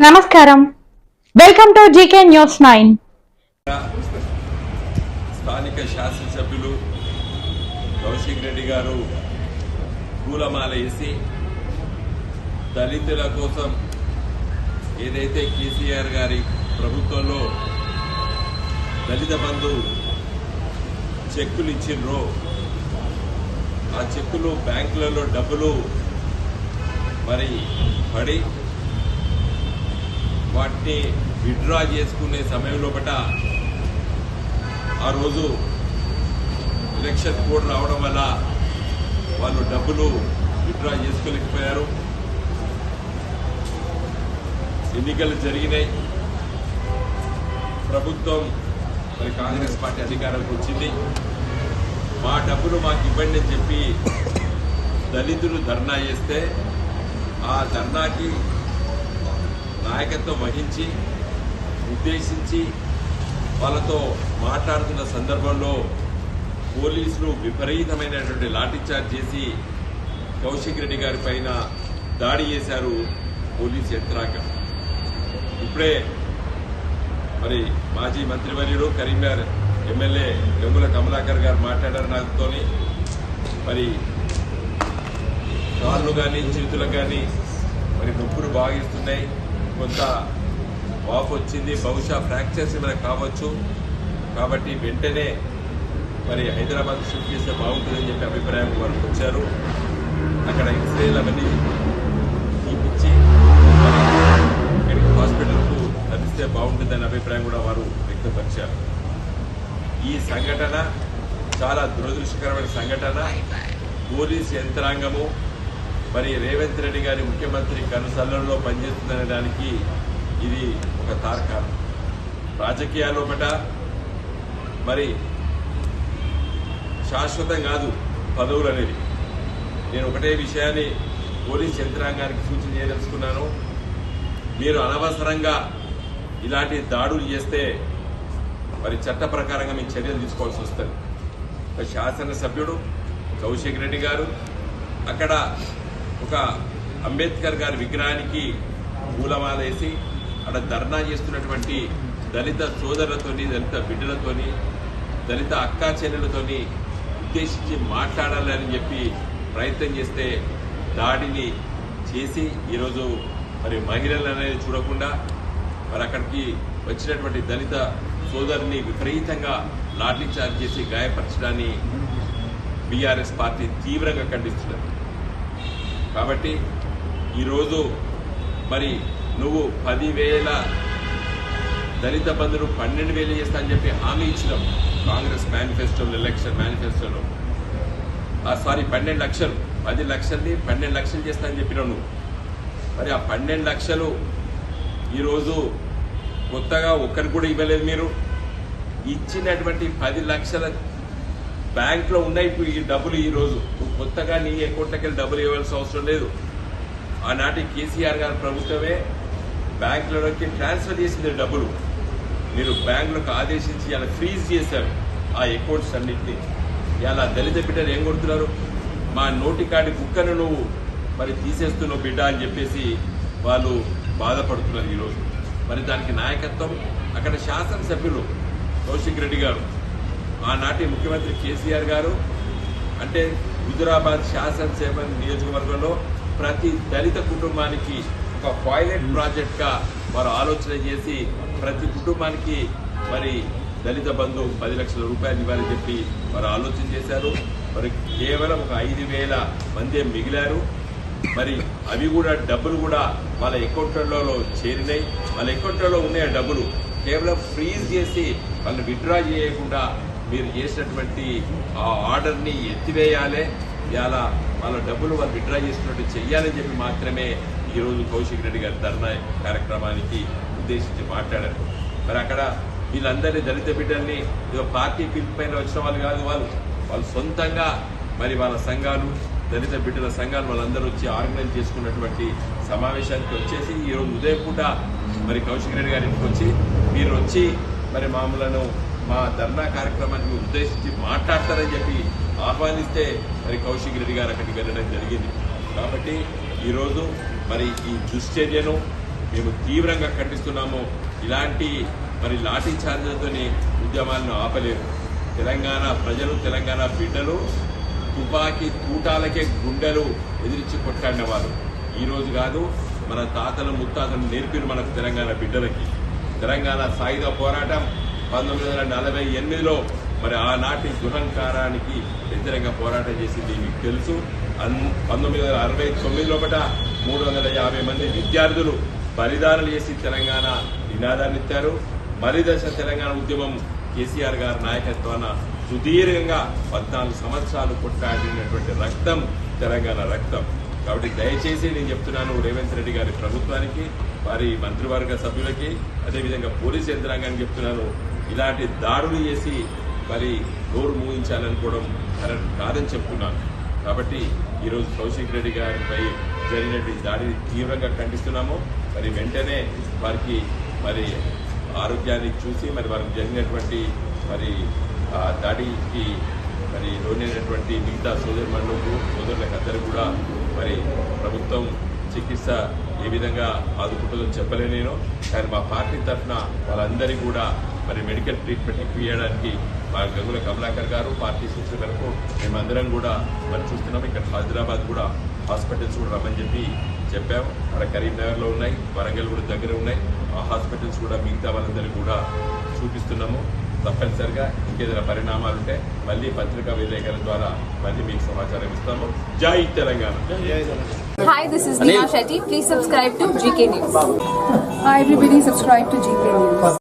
నమస్కారం. Welcome to GK news nine స్థానిక శాసనసభ్యులు కౌశిక్ రెడ్డి గారు పూలమాల వేసి దళితుల కోసం ఏదైతే కేసీఆర్ గారి ప్రభుత్వంలో దళిత బంధు చెక్కులు ఇచ్చిండ్రో ఆ చెక్కులు బ్యాంకులలో డబ్బులు మరి పడి వాటిని విత్డ్రా చేసుకునే సమయంలో బట ఆ రోజు ఎలక్షన్ కోడ్ రావడం వల్ల వాళ్ళు డబ్బులు విత్డ్రా చేసుకోలేకపోయారు. ఎన్నికలు జరిగినాయి. ప్రభుత్వం మరి కాంగ్రెస్ పార్టీ అధికారంలోకి వచ్చింది. మా డబ్బులు మాకు ఇవ్వండి అని చెప్పి దళితులు ధర్నా చేస్తే ఆ ధర్నాకి నాయకత్వం వహించి ఉద్దేశించి వాళ్ళతో మాట్లాడుతున్న సందర్భంలో పోలీసులు విపరీతమైనటువంటి లాఠీచార్జ్ చేసి కౌశిక్ రెడ్డి గారి పైన దాడి చేశారు పోలీస్ యంత్రాంగం. ఇప్పుడే మరి మాజీ మంత్రివర్యుడు కరీంనగర్ ఎమ్మెల్యే గంగుల కమలాకర్ గారు మాట్లాడారు నాతో మరి కాళ్ళు కానీ చేతులకు కానీ మరి నొప్పులు బాగిస్తున్నాయి కొంత వాపు వచ్చింది. బహుశా ఫ్రాక్చర్స్ ఏమైనా కావచ్చు. కాబట్టి వెంటనే మరి హైదరాబాద్ షిఫ్ట్ చేస్తే బాగుంటుందని చెప్పి అభిప్రాయం వారికి వచ్చారు అక్కడ ఎక్స్రేలు అవన్నీ చూపించి ఇక్కడికి హాస్పిటల్కు తరలిస్తే బాగుంటుందనే అభిప్రాయం కూడా వారు వ్యక్తపరిచారు. ఈ సంఘటన చాలా దురదృష్టకరమైన సంఘటన. పోలీస్ యంత్రాంగము మరి రేవంత్ రెడ్డి గారి ముఖ్యమంత్రి కనుసల్లంలో పనిచేస్తుందనే దానికి ఇది ఒక తార్కాణం. రాజకీయాల్లో మరి శాశ్వతం కాదు పదవులు అనేది నేను ఒకటే విషయాన్ని పోలీస్ యంత్రాంగానికి సూచన చేయదలుచుకున్నాను. మీరు అనవసరంగా ఇలాంటి దాడులు చేస్తే మరి చట్ట ప్రకారంగా మీ చర్యలు తీసుకోవాల్సి వస్తుంది. ఒక శాసనసభ్యుడు కౌశిక్ రెడ్డి గారు అక్కడ ఒక అంబేద్కర్ గారి విగ్రహానికి మూలమాలేసి అక్కడ ధర్నా చేస్తున్నటువంటి దళిత సోదరులతోని దళిత బిడ్డలతోని దళిత అక్కా చెల్లెలతోని ఉద్దేశించి మాట్లాడాలని చెప్పి ప్రయత్నం చేస్తే దాడిని చేసి ఈరోజు మరి మహిళలు అనేది చూడకుండా మరి అక్కడికి వచ్చినటువంటి దళిత సోదరుని విపరీతంగా లాఠీ చార్జ్ చేసి గాయపరచడాన్ని బీఆర్ఎస్ పార్టీ తీవ్రంగా ఖండిస్తున్నారు కాబట్టి ఈరోజు మరి నువ్వు పదివేల దళిత బంధువులు పన్నెండు వేలు చేస్తా అని చెప్పి హామీ ఇచ్చినాం. కాంగ్రెస్ మేనిఫెస్టోలో ఎలక్షన్ మేనిఫెస్టోలో ఆ సారీ పన్నెండు లక్షలు పది లక్షల్ని పన్నెండు లక్షలు చేస్తా అని చెప్పినావు నువ్వు. మరి ఆ పన్నెండు లక్షలు ఈరోజు కొత్తగా ఒక్కరికి కూడా ఇవ్వలేదు మీరు. ఇచ్చినటువంటి పది లక్షల బ్యాంక్లో ఉన్నాయి ఇప్పుడు ఈ డబ్బులు ఈ రోజు. కొత్తగా నీ అకౌంట్కి వెళ్ళి డబ్బులు ఇవ్వాల్సిన అవసరం లేదు. ఆనాటి కేసీఆర్ గారి ప్రభుత్వమే బ్యాంకులలోకి ట్రాన్స్ఫర్ చేసింది డబ్బులు. మీరు బ్యాంకులకు ఆదేశించి ఇలా ఫ్రీజ్ చేశారు ఆ అకౌంట్స్ అన్నింటినీ. ఇలా దళిత బిడ్డలు ఏం కొడుతున్నారు? మా నోటి కాడి కుక్కను నువ్వు మరి తీసేస్తున్నావు బిడ్డ అని చెప్పేసి వాళ్ళు బాధపడుతున్నారు ఈరోజు. మరి దానికి నాయకత్వం అక్కడ శాసనసభ్యులు కౌశిక్ రెడ్డి గారు. ఆనాటి ముఖ్యమంత్రి కేసీఆర్ గారు అంటే హుజురాబాద్ శాసనసభ నియోజకవర్గంలో ప్రతి దళిత కుటుంబానికి ఒక పైలట్ ప్రాజెక్ట్గా వారు ఆలోచన చేసి ప్రతి కుటుంబానికి మరి దళిత బంధు పది లక్షల రూపాయలు ఇవ్వాలని చెప్పి వారు ఆలోచన చేశారు. మరి కేవలం ఒక ఐదు వేల మందే మిగిలారు. మరి అవి కూడా డబ్బులు కూడా వాళ్ళ అకౌంట్లలో చేరినాయి. వాళ్ళ అకౌంట్లలో ఉన్నాయి ఆ డబ్బులు కేవలం ఫ్రీజ్ చేసి వాళ్ళు విత్డ్రా చేయకుండా మీరు చేసినటువంటి ఆ ఆర్డర్ని ఎత్తివేయాలి. ఇలా వాళ్ళ డబ్బులు వాళ్ళు విత్డ్రా చేసినట్టు చెయ్యాలని చెప్పి మాత్రమే ఈరోజు కౌశిక్ రెడ్డి గారి ధర్నా కార్యక్రమానికి ఉద్దేశించి మాట్లాడారు. మరి అక్కడ వీళ్ళందరినీ దళిత బిడ్డల్ని ఇదో పార్టీ పిలుపు పైన వచ్చిన వాళ్ళు కాదు వాళ్ళు. వాళ్ళు సొంతంగా మరి వాళ్ళ సంఘాలు దళిత బిడ్డల సంఘాలు వాళ్ళందరూ వచ్చి ఆర్గనైజ్ చేసుకున్నటువంటి సమావేశానికి వచ్చేసి ఈరోజు ఉదయం పూట మరి కౌశిక్ రెడ్డి గారి ఇంటికి వచ్చి మీరు వచ్చి మరి మామూలను మా ధర్నా కార్యక్రమాన్ని ఉద్దేశించి మాట్లాడతారని చెప్పి ఆహ్వానిస్తే మరి కౌశిక్ రెడ్డి గారు అక్కడికి వెళ్ళడం జరిగింది. కాబట్టి ఈరోజు మరి ఈ దుశ్చర్యను మేము తీవ్రంగా ఖండిస్తున్నాము. ఇలాంటి మరి లాఠీ చార్జీలతోని ఉద్యమాలను ఆపలేరు. తెలంగాణ ప్రజలు తెలంగాణ బిడ్డలు తుపాకీ తూటాలకే గుండెలు ఎదిరించి కొట్లాడిన వారు ఈరోజు కాదు మన తాతలు ముత్తాతలు నేర్పిన మనకు తెలంగాణ బిడ్డలకి. తెలంగాణ సాయుధ పోరాటం పంతొమ్మిది వందల నలభై ఎనిమిదిలో మరి ఆనాటి గృహంకారానికి వ్యతిరేకంగా పోరాటం చేసింది మీకు తెలుసు. పంతొమ్మిది వందల అరవై తొమ్మిది లోపల మూడు వందల యాభై మంది విద్యార్థులు బలిదానాలు చేసి తెలంగాణ నినాదాన్ని ఇచ్చారు. మరిదశ తెలంగాణ ఉద్యమం కేసీఆర్ గారి నాయకత్వాన సుదీర్ఘంగా పద్నాలుగు సంవత్సరాలు కొట్టాడినటువంటి రక్తం తెలంగాణ రక్తం. కాబట్టి దయచేసి నేను చెప్తున్నాను రేవంత్ రెడ్డి గారి ప్రభుత్వానికి వారి మంత్రివర్గ సభ్యులకి అదేవిధంగా పోలీస్ యంత్రాంగానికి చెప్తున్నాను. ఇలాంటి దాడులు చేసి మరి నోరు మూయించాలనుకోవడం కరెక్ట్ కాదని చెప్తున్నాను. కాబట్టి ఈరోజు కౌశిక్ రెడ్డి గారిపై జరిగినటువంటి దాడిని తీవ్రంగా ఖండిస్తున్నాము. మరి వెంటనే వారికి మరి ఆరోగ్యాన్ని చూసి మరి వారికి జరిగినటువంటి మరి ఆ దాడికి మరి లోనైనటువంటి మిగతా సోదరుమణులకు సోదరులకు అందరూ కూడా మరి ప్రభుత్వం చికిత్స ఏ విధంగా ఆదుకుంటుందో చెప్పలేను నేను. కానీ మా పార్టీ తరఫున వాళ్ళందరికీ కూడా మరి మెడికల్ ట్రీట్మెంట్ ఇప్పించడానికి మా గంగుల కమలాకర్ గారు పార్టీ సూచన మేరకు మేమందరం కూడా మరి చూస్తున్నాం. ఇక్కడ హైదరాబాద్ కూడా హాస్పిటల్స్ కూడా రమ్మని చెప్పి చెప్పాము అక్కడ కరీంనగర్లో ఉన్నాయి వరంగల్ కూడా దగ్గర ఉన్నాయి. ఆ హాస్పిటల్స్ కూడా మిగతా వాళ్ళందరికీ కూడా చూపిస్తున్నాము. తప్పనిసరిగా ఇంకేదైనా పరిణామాలు ఉంటే మళ్ళీ పత్రికా విలేకరుల ద్వారా మళ్ళీ మీకు సమాచారం ఇస్తాము. జై Telangana. Hi, this is Neha Shetty. Please subscribe to GK News. Hi everybody, subscribe to GK News.